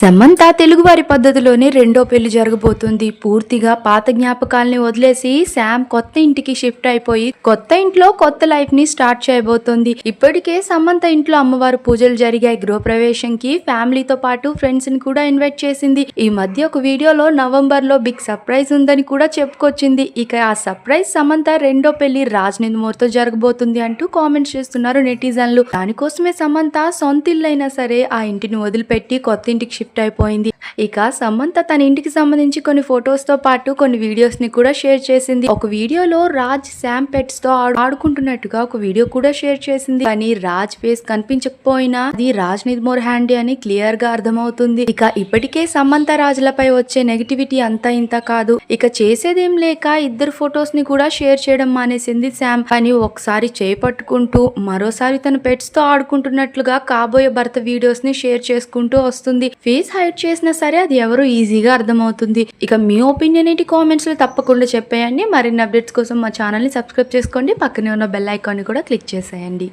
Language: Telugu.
సమంత తెలుగువారి పద్ధతిలోనే రెండో పెళ్ళి జరగబోతుంది. పూర్తిగా పాత జ్ఞాపకాల్ని వదిలేసి శామ్ కొత్త ఇంటికి షిఫ్ట్ అయిపోయి కొత్త ఇంట్లో కొత్త లైఫ్ని స్టార్ట్ చేయబోతోంది. ఇప్పటికే సమంత ఇంట్లో అమ్మవారు పూజలు జరిగాయి. గృహప్రవేశంకి ఫ్యామిలీతో పాటు ఫ్రెండ్స్ని కూడా ఇన్వైట్ చేసింది. ఈ మధ్య ఒక వీడియోలో నవంబర్లో బిగ్ సర్ప్రైజ్ ఉందని కూడా చెప్పుకొచ్చింది. ఇక ఆ సర్ప్రైజ్ సమంత రెండో పెళ్ళి రాజ్నిందమూర్తో జరగబోతుంది అంటూ కామెంట్స్ చేస్తున్నారు నెటిజన్లు. దానికోసమే సమంత సొంత ఇల్లైనా సరే ఆ ఇంటిని వదిలిపెట్టి కొత్త ఇంటికి షిఫ్ట్ అయిపోయింది. ఇక సమంత తన ఇంటికి సంబంధించి కొన్ని ఫొటోస్తో పాటు కొన్ని వీడియోస్ని కూడా షేర్ చేసింది. ఒక వీడియోలో రాజ్ శామ్ పెట్స్తో ఆడుకుంటున్నట్టుగా ఒక వీడియో కూడా షేర్ చేసింది. కానీ రాజ్ ఫేస్ కనిపించకపోయినా అది రాజ్ నిద్మోర్ హ్యాండీ అని క్లియర్గా అర్థమవుతుంది. ఇక ఇప్పటికే సమంత రాజులపై వచ్చే నెగిటివిటీ అంతా ఇంత కాదు. ఇక చేసేదేం లేక ఇద్దరు ఫొటోస్ని కూడా షేర్ చేయడం మానేసింది శామ్. కానీ ఒకసారి చేపట్టుకుంటూ మరోసారి తన పెట్స్తో ఆడుకుంటున్నట్లుగా కాబోయే భర్త వీడియోస్ని షేర్ చేసుకుంటూ వస్తుంది. ఫేస్ హైడ్ చేసినా సరే అది ఎవరు ఈజీగా అర్థమవుతుంది. ఇక మీ ఒపీనియన్ ఏంటి కామెంట్స్లో తప్పకుండా చెప్పేయండి. మరిన్ని అప్డేట్స్ కోసం మా ఛానల్ని సబ్స్క్రైబ్ చేసుకోండి. పక్కనే ఉన్న బెల్ ఐకాన్ని కూడా క్లిక్ చేసేయండి.